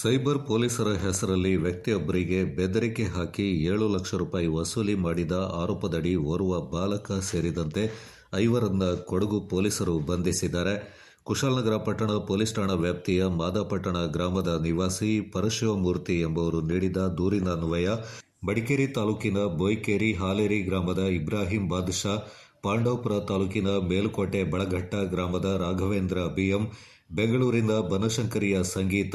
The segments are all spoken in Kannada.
ಸೈಬರ್ ಪೊಲೀಸರ ಹೆಸರಲ್ಲಿ ವ್ಯಕ್ತಿಯೊಬ್ಬರಿಗೆ ಬೆದರಿಕೆ ಹಾಕಿ ಏಳು ಲಕ್ಷ ರೂಪಾಯಿ ವಸೂಲಿ ಮಾಡಿದ ಆರೋಪದಡಿ ಓರ್ವ ಬಾಲಕ ಸೇರಿದಂತೆ ಐವರನ್ನ ಕೊಡಗು ಪೊಲೀಸರು ಬಂಧಿಸಿದ್ದಾರೆ. ಕುಶಾಲನಗರ ಪಟ್ಟಣ ಪೊಲೀಸ್ ಠಾಣಾ ವ್ಯಾಪ್ತಿಯ ಮಾದಾಪಟ್ಟಣ ಗ್ರಾಮದ ನಿವಾಸಿ ಪರಶಿವಮೂರ್ತಿ ಎಂಬುವರು ನೀಡಿದ ದೂರಿನ ಅನ್ವಯ ಮಡಿಕೇರಿ ತಾಲೂಕಿನ ಬೊಯ್ಕೇರಿ ಹಾಲೇರಿ ಗ್ರಾಮದ ಇಬ್ರಾಹಿಂ ಬಾದ್ಶಾ, ಪಾಂಡವಪುರ ತಾಲೂಕಿನ ಮೇಲುಕೋಟೆ ಬಳಘಟ್ಟ ಗ್ರಾಮದ ರಾಘವೇಂದ್ರ ಬಿಎಂ ಬೆಂಗಳೂರಿನ ಬನಶಂಕರಿಯ ಸಂಗೀತ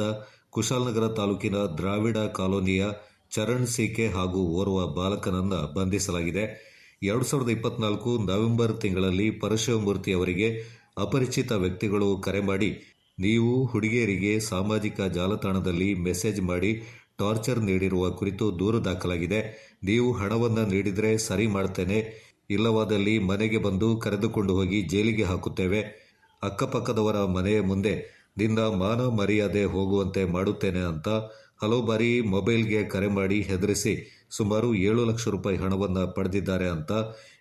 ಕುಶಾಲನಗರ ತಾಲೂಕಿನ ದ್ರಾವಿಡ ಕಾಲೋನಿಯ ಚರಣ್ ಸಿಕೆ ಹಾಗೂ ಓರ್ವ ಬಾಲಕನನ್ನ ಬಂಧಿಸಲಾಗಿದೆ. ಎರಡು ಸಾವಿರದ ಇಪ್ಪತ್ನಾಲ್ಕು ನವೆಂಬರ್ ತಿಂಗಳಲ್ಲಿ ಪರಶಿವಮೂರ್ತಿ ಅವರಿಗೆ ಅಪರಿಚಿತ ವ್ಯಕ್ತಿಗಳು ಕರೆ ಮಾಡಿ, ನೀವು ಹುಡುಗಿಯರಿಗೆ ಸಾಮಾಜಿಕ ಜಾಲತಾಣದಲ್ಲಿ ಮೆಸೇಜ್ ಮಾಡಿ ಟಾರ್ಚರ್ ನೀಡಿರುವ ಕುರಿತು ದೂರು ದಾಖಲಾಗಿದೆ. ನೀವು ಹಣವನ್ನು ನೀಡಿದರೆ ಸರಿ ಮಾಡ್ತೇನೆ. ಇಲ್ಲವಾದಲ್ಲಿ ಮನೆಗೆ ಬಂದು ಕರೆದುಕೊಂಡು ಹೋಗಿ ಜೈಲಿಗೆ ಹಾಕುತ್ತೇವೆ. ಅಕ್ಕಪಕ್ಕದವರ ಮನೆಯ ಮುಂದೆ ನಿನ್ನ ಮಾನ ಮರ್ಯಾದೆ ಹೋಗುವಂತೆ ಮಾಡುತ್ತೇನೆ ಅಂತ ಹಲವು ಬಾರಿ ಮೊಬೈಲ್ಗೆ ಕರೆ ಮಾಡಿ ಹೆದರಿಸಿ ಸುಮಾರು ಏಳು ಲಕ್ಷ ರೂಪಾಯಿ ಹಣವನ್ನು ಪಡೆದಿದ್ದಾರೆ ಅಂತ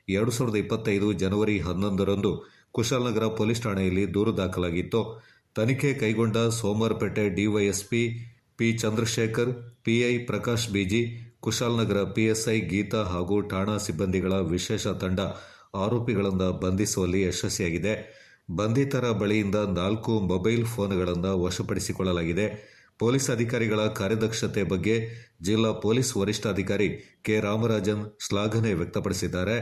ಎರಡು ಸಾವಿರದ ಇಪ್ಪತ್ತೈದು ಜನವರಿ ಹನ್ನೊಂದರಂದು ಕುಶಾಲನಗರ ಪೊಲೀಸ್ ಠಾಣೆಯಲ್ಲಿ ದೂರು ದಾಖಲಾಗಿತ್ತು. ತನಿಖೆ ಕೈಗೊಂಡ Somwarpet DYSP P Chandrashekar, PI Prakash BG, Kushalnagar PSI Geetha ಹಾಗೂ ಠಾಣಾ ಸಿಬ್ಬಂದಿಗಳ ವಿಶೇಷ ತಂಡ ಆರೋಪಿಗಳನ್ನು ಬಂಧಿಸುವಲ್ಲಿ ಯಶಸ್ವಿಯಾಗಿದೆ. ಬಂಧಿತರ ಬಳಿಯಿಂದ ನಾಲ್ಕು ಮೊಬೈಲ್ ಫೋನ್ಗಳನ್ನು ವಶಪಡಿಸಿಕೊಳ್ಳಲಾಗಿದೆ. ಪೊಲೀಸ್ ಅಧಿಕಾರಿಗಳ ಕಾರ್ಯದಕ್ಷತೆ ಬಗ್ಗೆ ಜಿಲ್ಲಾ ಪೊಲೀಸ್ ವರಿಷ್ಠಾಧಿಕಾರಿ ಕೆ. ರಾಮರಾಜನ್ ಶ್ಲಾಘನೆ ವ್ಯಕ್ತಪಡಿಸಿದ್ದಾರೆ.